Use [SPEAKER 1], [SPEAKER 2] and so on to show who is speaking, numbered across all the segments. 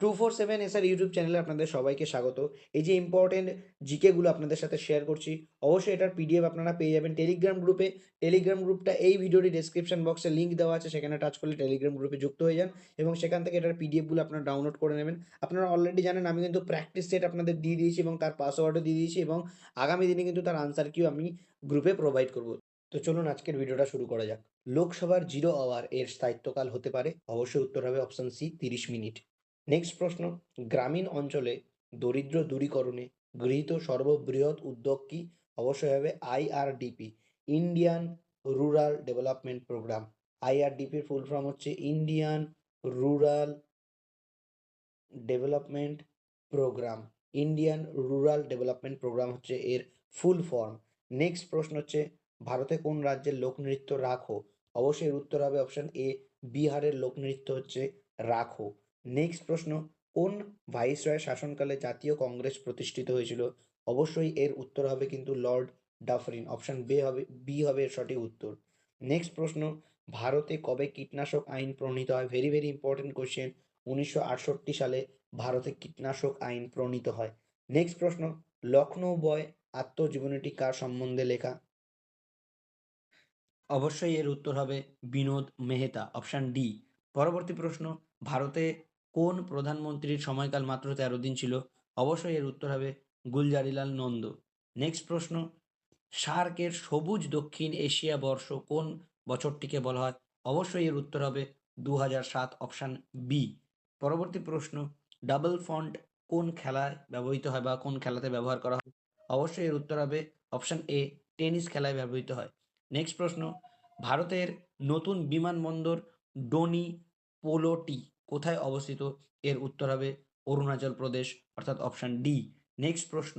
[SPEAKER 1] Two four seven SR YouTube চ্যানেলে আপনাদের সবাইকে স্বাগত। এই যে ইম্পর্টেন্ট জিকেগুলো আপনাদের সাথে শেয়ার করছি, অবশ্যই এটার পিডিএফ আপনারা পেয়ে যাবেন টেলিগ্রাম গ্রুপে টেলিগ্রাম গ্রুপটা এই ভিডিওটি ডেসক্রিপশন বক্সে লিঙ্ক দেওয়া আছে, সেখানে টাচ করলে টেলিগ্রাম গ্রুপে যুক্ত হয়ে যান এবং সেখান থেকে এটার পিডিএফগুলো আপনারা ডাউনলোড করে নেবেন। আপনারা অলরেডি জানেন আমি কিন্তু প্র্যাকটিস সেট আপনাদের দিয়ে দিয়েছি এবং তার পাসওয়ার্ডও দিয়ে দিয়েছি এবং আগামী দিনে কিন্তু তার আনসার কিউ আমি গ্রুপে প্রোভাইড করব। তো চলুন আজকের ভিডিওটা শুরু করা যাক। লোকসভার জিরো আওয়ার এর স্থায়িত্বকাল হতে পারে, অবশ্যই উত্তর হবে অপশান সি তিরিশ মিনিট। নেক্সট প্রশ্ন, গ্রামীণ অঞ্চলে দরিদ্র দূরীকরণে গৃহীত সর্ববৃহৎ উদ্যোগ কি? অবশ্যই হবে IRDP Indian rural development programme আইআরডিপির full form হচ্ছে Indian rural development programme Indian rural development programme হচ্ছে এর ফুল ফর্ম নেক্সট প্রশ্ন হচ্ছে, ভারতে কোন রাজ্যের লোকনৃত্য রাখো? অবশ্যই উত্তর হবে অপশন এ বিহারের লোকনৃত্য হচ্ছে রাখো। নেক্সট প্রশ্ন, কোন ভাইসরয়ের শাসনকালে জাতীয় কংগ্রেস প্রতিষ্ঠিত হয়েছিল? অবশ্যই এর উত্তর হবে কিন্তু লর্ড ডাফরিন অপশন বে হবে বি হবে এর সঠিক উত্তর। নেক্সট প্রশ্ন, ভারতে কবে কীটনাশক আইন প্রণীত হয়? ভেরি ভেরি ইম্পর্টেন্ট কোশ্চেন উনিশশো সালে ভারতে কীটনাশক আইন প্রণীত হয়। নেক্সট প্রশ্ন লখনৌ বয় আত্মজীবনীটি কার সম্বন্ধে লেখা? অবশ্যই এর উত্তর হবে বিনোদ মেহতা অপশান ডি পরবর্তী প্রশ্ন, ভারতে কোন প্রধানমন্ত্রীর সময়কাল মাত্র তেরো দিন ছিল? অবশ্যই এর উত্তর হবে গুলজারিলাল নন্দ। নেক্সট প্রশ্ন সার্কের সবুজ দক্ষিণ এশিয়া বর্ষ কোন বছরটিকে বলা হয়? অবশ্যই এর উত্তর হবে দু সাত অপশান বি পরবর্তী প্রশ্ন, ডাবল ফন্ট কোন খেলায় ব্যবহৃত হয় বা কোন খেলাতে ব্যবহার করা হয়? অবশ্যই এর উত্তর হবে অপশান এ টেনিস খেলায় ব্যবহৃত হয়। নেক্সট প্রশ্ন, ভারতের নতুন বিমানবন্দর ডোনি পোলোটি কোথায় অবস্থিত? এর উত্তর হবে অরুণাচল প্রদেশ, অর্থাৎ অপশান ডি নেক্সট প্রশ্ন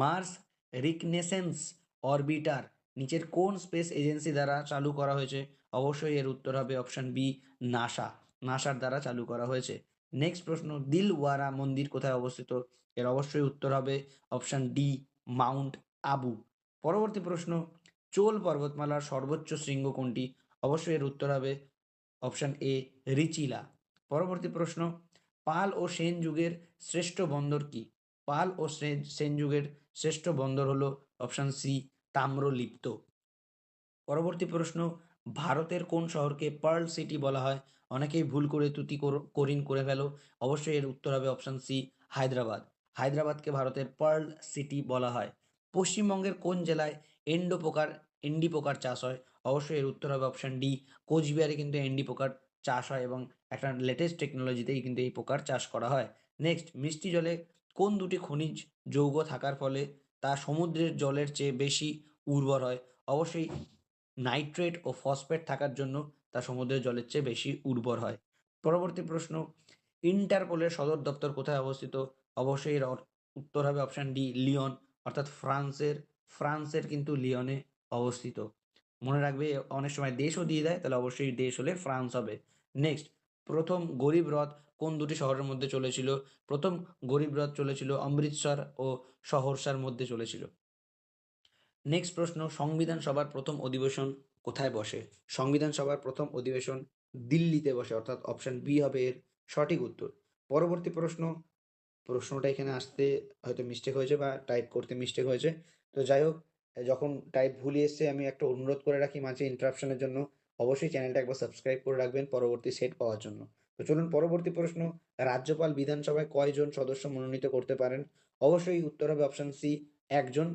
[SPEAKER 1] মার্স রিকনেসেন্স অরবিটার নিচের কোন স্পেস এজেন্সি দ্বারা চালু করা হয়েছে? অবশ্যই এর উত্তর হবে অপশান বি নাসা নাসার দ্বারা চালু করা হয়েছে। নেক্সট প্রশ্ন, দিলওয়ারা মন্দির কোথায় অবস্থিত? এর অবশ্যই উত্তর হবে অপশান ডি মাউন্ট আবু পরবর্তী প্রশ্ন, চোল পর্বতমালার সর্বোচ্চ শৃঙ্গ কোনটি? অবশ্যই এর উত্তর হবে অপশান এ রিচিলা পরবর্তী প্রশ্ন, পাল ও সেন যুগের শ্রেষ্ঠ বন্দর কি? পাল ও সেন যুগের শ্রেষ্ঠ বন্দর হলো অপশান সি, তাম্রলিপ্ত। পরবর্তী প্রশ্ন, ভারতের কোন শহরকে পার্ল সিটি বলা হয়? অনেকেই ভুল করে তুতি করিন করে ফেলো। অবশ্যই এর উত্তর হবে অপশান সি, হায়দ্রাবাদ। হায়দ্রাবাদকে ভারতের পার্ল সিটি বলা হয়। পশ্চিমবঙ্গের কোন জেলায় এন্ডো পোকার এন্ডি পোকার চাষ হয়? অবশ্যই এর উত্তর হবে অপশান ডি, কোচবিহারে কিন্তু এন্ডি পোকার চাষ হয় এবং একটা লেটেস্ট টেকনোলজিতেই কিন্তু এই পোকার চাষ করা হয়। নেক্সট মিষ্টি জলে কোন দুটি খনিজ যৌগ থাকার ফলে তা সমুদ্রের জলের চেয়ে বেশি উর্বর হয়? অবশ্যই নাইট্রেট ও ফসফেট থাকার জন্য তা সমুদ্রের জলের চেয়ে বেশি উর্বর হয়। পরবর্তী প্রশ্ন, ইন্টারপোলের সদর দপ্তর কোথায় অবস্থিত? অবশ্যই এর উত্তর হবে অপশান ডি লিওন, অর্থাৎ ফ্রান্সের ফ্রান্সের কিন্তু লিওনে অবস্থিত। মনে রাখবে, অনেক সময় দেশও দিয়ে দেয়, তাহলে অবশ্যই দেশ হলে ফ্রান্স হবে। নেক্সট প্রথম গরিব রথ কোন দুটি শহরের মধ্যে চলেছিল? প্রথম গরিব রথ চলেছিল অমৃতসর ও সহরসার মধ্যে চলেছিল। নেক্সট প্রশ্ন, সংবিধান সভার প্রথম অধিবেশন কোথায় বসে? সংবিধান সভার প্রথম অধিবেশন দিল্লিতে বসে, অর্থাৎ অপশন বি হবে এর সঠিক উত্তর। পরবর্তী প্রশ্ন, প্রশ্নটা এখানে আসতে হয়তো মিস্টেক হয়েছে বা টাইপ করতে মিস্টেক হয়েছে। তো যাই হোক, যখন টাইপ ভুলে এসছে, আমি একটা অনুরোধ করে রাখি মাঝে ইন্টারাপশনের জন্য। অবশ্যই চ্যানেলটা একবার সাবস্ক্রাইব করে রাখবেন পরবর্তী সেট পাওয়ার জন্য। তো চলুন পরবর্তী প্রশ্ন, রাজ্যপাল বিধানসভায় কয়জন সদস্য মনোনীত করতে পারেন? অবশ্যই উত্তর হবে অপশন সি একজন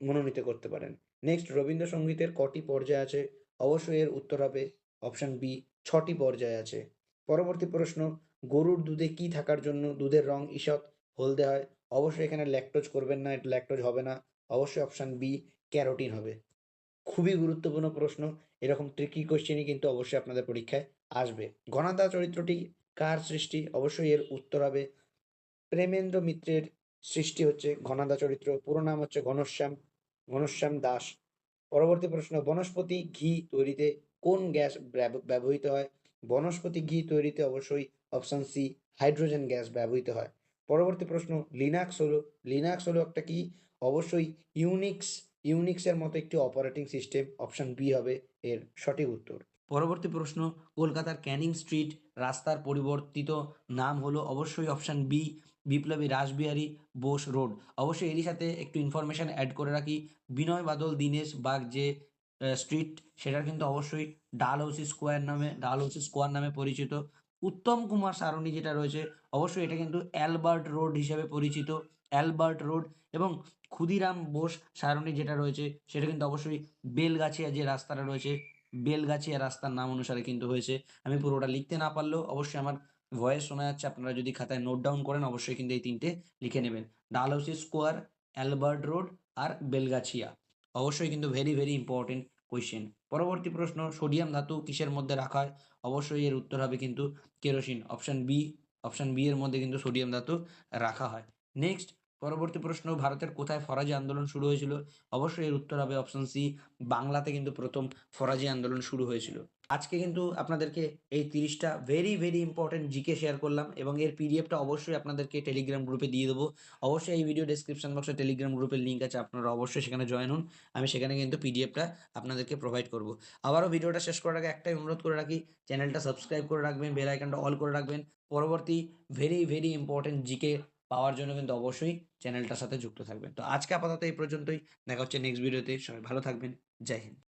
[SPEAKER 1] মনোনীত করতে পারেন। নেক্সট রবীন্দ্রসঙ্গীতের কটি পর্যায় আছে? অবশ্যই এর উত্তর হবে অপশন বি ছটি পর্যায় আছে। পরবর্তী প্রশ্ন, গরুর দুধে কি থাকার জন্য দুধের রং ঈষৎ, হলদে হয়? অবশ্যই এখানে ল্যাকটোজ করবেন না এটা ল্যাকটোজ হবে না। অবশ্যই অপশন বি ক্যারোটিন হবে। খুবই গুরুত্বপূর্ণ প্রশ্ন। এরকম ট্রিকি কোশ্চেনই কিন্তু অবশ্যই আপনাদের পরীক্ষায় আসবে। ঘনাদা চরিত্রটি কার সৃষ্টি? অবশ্যই এর উত্তর হবে প্রেমেন্দ্র মিত্রের সৃষ্টি হচ্ছে ঘনাদা চরিত্র। পুরো নাম হচ্ছে ঘনশ্যাম ঘনশ্যাম দাস। পরবর্তী প্রশ্ন, বনস্পতি ঘি তৈরিতে কোন গ্যাস ব্যবহৃত হয়? বনস্পতি ঘি তৈরিতে অবশ্যই অপশন সি হাইড্রোজেন গ্যাস ব্যবহৃত হয়। পরবর্তী প্রশ্ন, লিনাক্স হলো লিনাক্স হলো একটা কি? অবশ্যই ইউনিক্স ইউনিক্সের মতো একটি অপারেটিং সিস্টেম অপশন বি হবে এর সঠিক উত্তর। পরবর্তী প্রশ্ন, কলকাতার ক্যানিং স্ট্রিট রাস্তার পরিবর্তিত নাম হলো অবশ্যই অপশান বি বিপ্লবী রাসবিহারী বোস রোড। অবশ্যই এরই সাথে একটু ইনফরমেশান অ্যাড করে রাখি, বিনয় বাদল, দীনেশ বাগ যে স্ট্রিট সেটার কিন্তু অবশ্যই ডালহৌসি স্কোয়ার নামে ডালহৌসি স্কোয়ার নামে পরিচিত। উত্তম কুমার সারণী যেটা রয়েছে, অবশ্যই এটা কিন্তু অ্যালবার্ট রোড হিসেবে পরিচিত। অ্যালবার্ট রোড এবং ক্ষুদিরাম বোস সারণী যেটা রয়েছে, সেটা কিন্তু অবশ্যই বেলগাছিয়া যে রাস্তাটা রয়েছে, বেলগাছিয়া রাস্তার নাম অনুসারে কিন্তু হয়েছে। আমি পুরোটা লিখতে না পারলেও অবশ্যই আমার ভয়েস শোনা যাচ্ছে, আপনারা যদি খাতায় নোট ডাউন করেন, অবশ্যই কিন্তু এই তিনটে লিখে নেবেন। ডালহৌসি স্কোয়ার অ্যালবার্ট রোড আর বেলগাছিয়া। অবশ্যই কিন্তু ভেরি ভেরি ইম্পর্টেন্ট কোয়েশ্চেন পরবর্তী প্রশ্ন, সোডিয়াম ধাতু কিসের মধ্যে রাখা হয়? অবশ্যই এর উত্তর হবে কিন্তু kerosene. Option B option B এর মধ্যে কিন্তু সোডিয়াম ধাতু রাখা হয়। নেক্সট পরবর্তী প্রশ্ন, ভারতের কোথায় ফরাজি আন্দোলন শুরু হয়েছিল? অবশ্যই এর উত্তর হবে অপশন সি বাংলাতে কিন্তু প্রথম ফরাজি আন্দোলন শুরু হয়েছিল। আজকে কিন্তু আপনাদেরকে এই তিরিশটা very very important GK share করলাম এবং এর পিডিএফটা অবশ্যই আপনাদেরকে টেলিগ্রাম গ্রুপে দিয়ে দেবো। অবশ্যই এই ভিডিও ডেসক্রিপশন বক্সে টেলিগ্রাম গ্রুপের লিঙ্ক আছে, আপনারা অবশ্যই সেখানে জয়েন হন। আমি সেখানে কিন্তু পিডিএফটা আপনাদেরকে প্রোভাইড করব। আবারও ভিডিওটা শেষ করার আগে একটাই অনুরোধ করে রাখি চ্যানেলটা সাবস্ক্রাইব করে রাখবেন বেল আইকনটা অল করে রাখবেন। পরবর্তী ভেরি ভেরি ইম্পর্টেন্ট জিকে পাওয়ার জন্য কিন্তু অবশ্যই চ্যানেলটার সাথে যুক্ত থাকবেন। তো আজকে আপাতত এই পর্যন্তই। দেখা হচ্ছে নেক্সট ভিডিওতে সবাই ভালো থাকবেন। জয় হিন্দ।